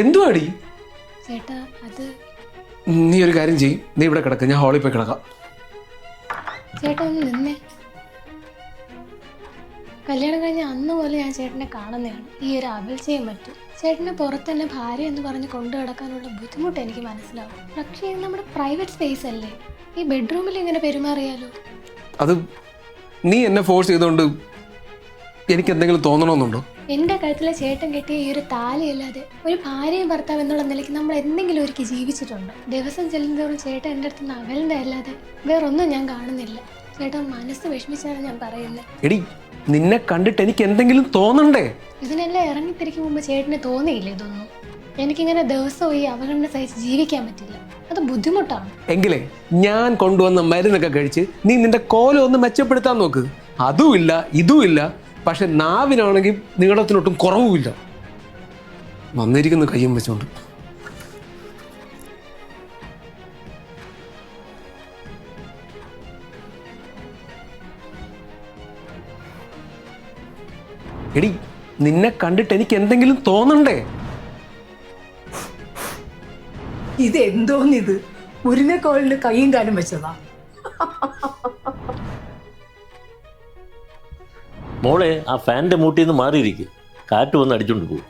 എന്തുവാടി? ചേട്ടാ അത് നീ ഒരു കാര്യം ചെയ്യും. നീ ഇവിടെ കിടക്ക. ഞാൻ ഹാളിൽ പോയി കിടക്കാം. ചേട്ടാ ഒന്ന് നിന്നേ. കല്യാണം കഴിഞ്ഞ അന്ന് പോലെ ഞാൻ ചേട്ടനെ കാണുന്നതാണ്. ഈ ഒരു അകൽച്ചയും മറ്റും. ചേട്ടനെ പുറത്ത് തന്നെ ഭാര്യ എന്ന് പറഞ്ഞ് കൊണ്ടു കിടക്കാനുള്ള ബുദ്ധിമുട്ട് എനിക്ക് മനസ്സിലാവും. പക്ഷേ ഇത് നമ്മുടെ പ്രൈവറ്റ് സ്പേസ് അല്ലേ? ഈ ബെഡ്റൂമിൽ ഇങ്ങനെ പെരുമാറിയാലോ? അത് നീ എന്നെ ഫോഴ്സ് ചെയ്തുകൊണ്ട് എനിക്ക് എന്തെങ്കിലും തോന്നണമെന്നുണ്ടോ? എന്റെ കഴുത്തിലെ ചേട്ടൻ കെട്ടിയ ഈ ഒരു താലയല്ലാതെ ഒരു ഭാര്യയും ഭർത്താവ് എന്നുള്ള നിലയ്ക്ക് നമ്മൾ എന്തെങ്കിലും ഒരുക്കി ജീവിച്ചിട്ടുണ്ട്. ദിവസം ചെല്ലുന്നതോറും ചേട്ടൻ എന്റെ അടുത്ത് നിന്ന് അകലിന്റെ അല്ലാതെ വേറൊന്നും ഞാൻ കാണുന്നില്ല. ചേട്ടൻ മനസ്സ് വിഷമിച്ചാണ് ഞാൻ പറയുന്നത്. എടി നിന്നെ കണ്ടിട്ട് എനിക്ക് എന്തെങ്കിലും തോന്നണ്ടേ? ഇതിനെല്ലാം ഇറങ്ങിത്തിരിക്കും മുമ്പ് ചേട്ടന് തോന്നിയില്ല ഇതൊന്നും? എനിക്കിങ്ങനെ ദിവസവും ഈ അവഗണന സഹിച്ച് ജീവിക്കാൻ പറ്റില്ല. അത് ബുദ്ധിമുട്ടാണ്. എങ്കിലേ ഞാൻ കൊണ്ടുവന്ന മരുന്നൊക്കെ കഴിച്ച് നീ നിന്റെ കോലം ഒന്ന് മെച്ചപ്പെടുത്താൻ നോക്ക്. അതുമില്ല ഇതുമില്ല പക്ഷെ നാവിനാണെങ്കിൽ നീളത്തിനൊട്ടും കുറവുമില്ല. വന്നിരിക്കുന്ന കയ്യും വെച്ചോണ്ട്. എടി നിന്നെ കണ്ടിട്ട് എനിക്ക് എന്തെങ്കിലും തോന്നണ്ടേ? ഇത് എന്തോന്നിത് മുരിനക്കോളിന് കൈയും കാലും വെച്ചതാ. മോളെ ആ ഫാനിന്റെ മൂട്ടിന്ന് മാറിയിരിക്കും. കാറ്റ് വന്ന് അടിച്ചുകൊണ്ട് പോകും